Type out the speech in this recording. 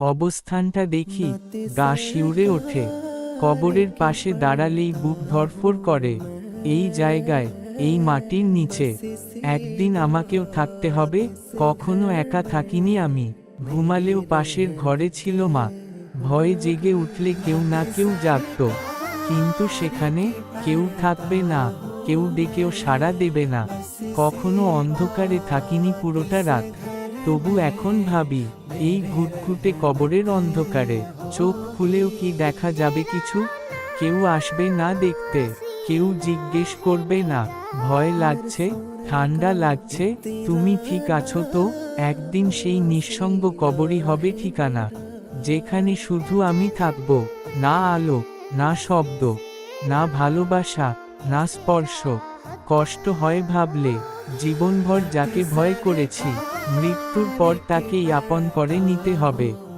অবস্থানটা দেখি গা শিউরে ওঠে। কবরের পাশে দাঁড়ালেই বুক ধরফর করে এই জায়গায় এই মাটির নিচে একদিন আমাকেও থাকতে হবে কখনো একা থাকিনি আমি। ঘুমালেও পাশের ঘরে ছিল মা। ভয়ে জেগে উঠলে কেউ না কেউ জাগত। কিন্তু সেখানে কেউ থাকবে না কেউ ডেকেও সাড়া দেবে না। কখনো অন্ধকারে থাকিনি পুরোটা রাত। তবু এখন ভাবি, এই ঘুটঘুটে কবরের অন্ধকারে, চোখ খুলেও কি দেখা যাবে কিছু? কেউ আসবে না দেখতে, কেউ জিজ্ঞেস করবে না, ভয় লাগছে, ঠান্ডা লাগছে, তুমি ঠিক আছো তো? একদিন সেই নিঃসঙ্গ কবরই হবে ঠিকানা, যেখানে শুধু আমি থাকব, না আলো, না শব্দ, না ভালোবাসা, না স্পর্শ। কষ্ট হয় ভাবলে, জীবনভর যাকে ভয় করেছি। মৃত্যুর পর তাকে আপন করে নিতে হবে।